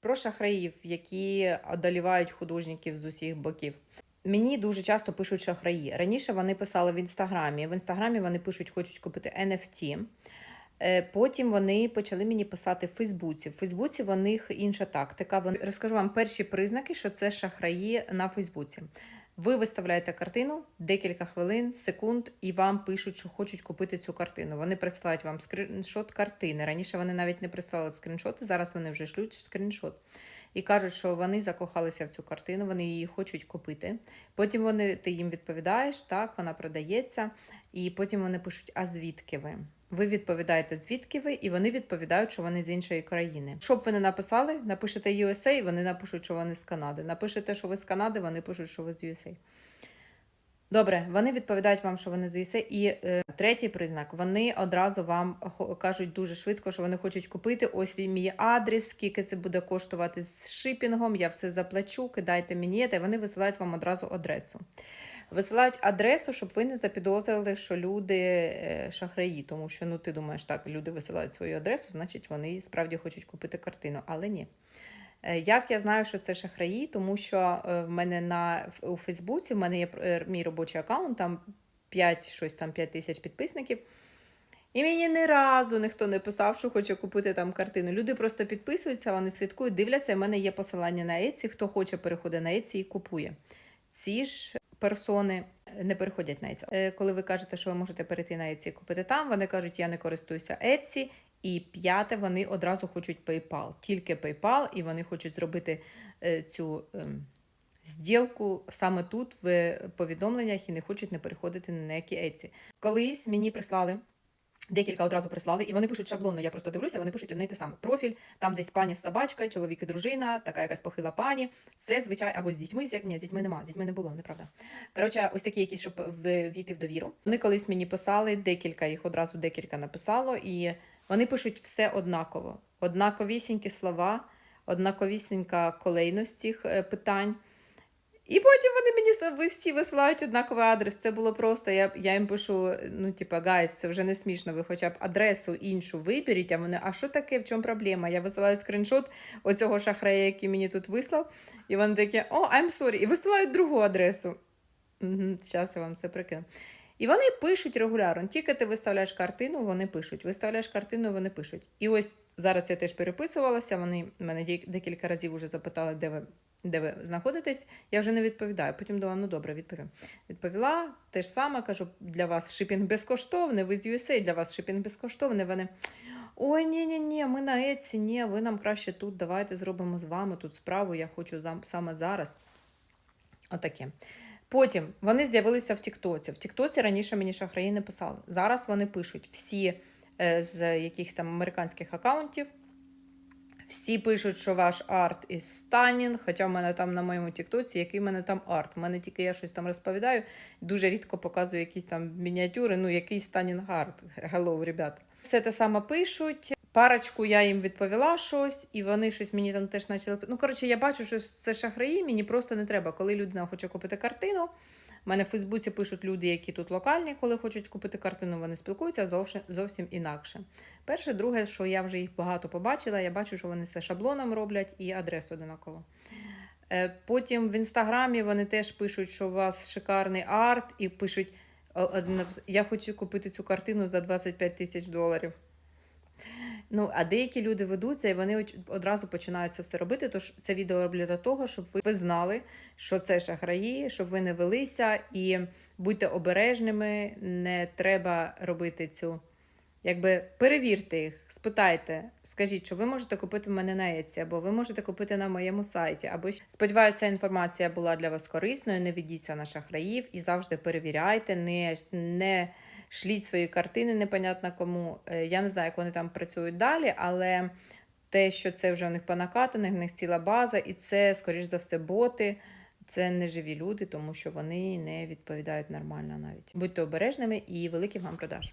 Про шахраїв, які одолівають художників з усіх боків. Мені дуже часто пишуть шахраї. Раніше вони писали в інстаграмі. В інстаграмі вони пишуть, хочуть купити NFT. Е, Потім вони почали мені писати в Фейсбуці. В Фейсбуці в них інша тактика. Вони розкажу вам перші признаки, що це шахраї на Фейсбуці. Ви виставляєте картину декілька хвилин, секунд, і вам пишуть, що хочуть купити цю картину. Вони присилають вам скріншот картини. Раніше вони навіть не присилали скріншоти, зараз вони вже шлють скріншот. І кажуть, що вони закохалися в цю картину, вони її хочуть купити. Потім вони, ти їм відповідаєш, так, вона продається, і потім вони пишуть: А звідки ви? Ви відповідаєте, звідки ви, і вони відповідають, що вони з іншої країни. Що б ви не написали, напишете USA, вони напишуть, що вони з Канади. Напишете, що ви з Канади, вони пишуть, що ви з USA. Добре, вони відповідають вам, що вони з USA. І е, третій признак, вони одразу вам кажуть дуже швидко, що вони хочуть купити. Ось мій адрес, скільки це буде коштувати з шипінгом, я все заплачу, кидайте мені. І вони висилають вам одразу адресу. Висилають адресу, щоб ви не запідозрили, що люди е, шахраї, тому що ну ти думаєш, так, люди висилають свою адресу, значить вони справді хочуть купити картину, але ні. Е, Як я знаю, що це шахраї, тому що е, в мене на у Фейсбуці в мене є е, мій робочий аккаунт, там 5, щось там 5 тисяч підписників. І мені ні разу ніхто не писав, що хоче купити там картину. Люди просто підписуються, вони слідкують, дивляться. в мене є посилання на Etsy, хто хоче переходить на Etsy і купує. Ці ж персони не переходять на Etsy. Коли ви кажете, що ви можете перейти на Etsy і купити там, вони кажуть, я не користуюся Etsy. І п'яте, вони одразу хочуть PayPal, тільки PayPal, і вони хочуть зробити е, цю ем, зділку саме тут в повідомленнях і не хочуть не переходити на які Etsy. Колись мені прислали. Декілька одразу прислали, і вони пишуть шаблонно. Я просто дивлюся, вони пишуть одне те саме. Профіль, там десь пані з собачкою, чоловік і дружина, така якась похила пані. Це звичай або з дітьми, з як ні, з дітьми нема, з дітьми не було, неправда. Коротше, ось такі якісь, щоб війти в довіру. Вони колись мені писали, декілька їх одразу декілька написало, і вони пишуть все однаково. Однаковісінькі слова, однаковісінька колейність цих е, питань. І потім вони мені всі висилають однаковий адрес. Це було просто. Я, я їм пишу: ну, типа, гайс, це вже не смішно. Ви хоча б адресу іншу виберіть. А вони, а що таке? В чому проблема? Я висилаю скріншот оцього шахрая, який мені тут вислав. І вони такі, о, I'm sorry. І висилають другу адресу. Угу, зараз я вам все прикину. І вони пишуть регулярно. Тільки ти виставляєш картину, вони пишуть. Виставляєш картину, вони пишуть. І ось зараз я теж переписувалася. Вони мене декілька разів вже запитали, де ви, де ви знаходитесь. Я вже не відповідаю. Потім думала, ну добре, відповім. Відповіла те ж саме, кажу, для вас шипінг безкоштовний, ви з USA, для вас шипінг безкоштовний. Вони. Ой, ні, ні, ні, ми на Еці, ні, ви нам краще тут. Давайте зробимо з вами тут справу. Я хочу саме зараз. Отаке. Потім вони з'явилися в Тіктоці. В Тіктоці раніше мені шахраї не писали. Зараз вони пишуть всі е, з якихось там американських акаунтів. Всі пишуть, що ваш арт із stunning, хоча в мене там на моєму Тіктоці, який в мене там арт. В мене тільки я щось там розповідаю, дуже рідко показую якісь там мініатюри, ну який stunning арт. Hello, ребята. Все те саме пишуть. Парочку я їм відповіла щось, і вони щось мені там теж почали. Ну, коротше, я бачу, що це шахраї, мені просто не треба. Коли людина хоче купити картину, у мене в Фейсбуці пишуть люди, які тут локальні, коли хочуть купити картину, вони спілкуються зовсім, зовсім інакше. Перше, друге, що я вже їх багато побачила, я бачу, що вони все шаблоном роблять і адресу одинаково. Е, Потім в інстаграмі вони теж пишуть, що у вас шикарний арт, і пишуть: я хочу купити цю картину за 25 тисяч доларів. Ну, а деякі люди ведуться і вони одразу починають це все робити. Тож це відео роблю для того, щоб ви- знали, що це шахраї, щоб ви не велися і будьте обережними, не треба робити цю. Якби перевірте їх, спитайте, скажіть, що ви можете купити в мене на Etsy, або ви можете купити на моєму сайті. Або сподіваюся, інформація була для вас корисною. Не ведіться на шахраїв і завжди перевіряйте, не, не шліть свої картини, непонятно кому. Е, Я не знаю, як вони там працюють далі, але те, що це вже у них понакатане, в них ціла база, і це, скоріш за все, боти. Це не живі люди, тому що вони не відповідають нормально навіть. Будьте обережними і великих вам продаж.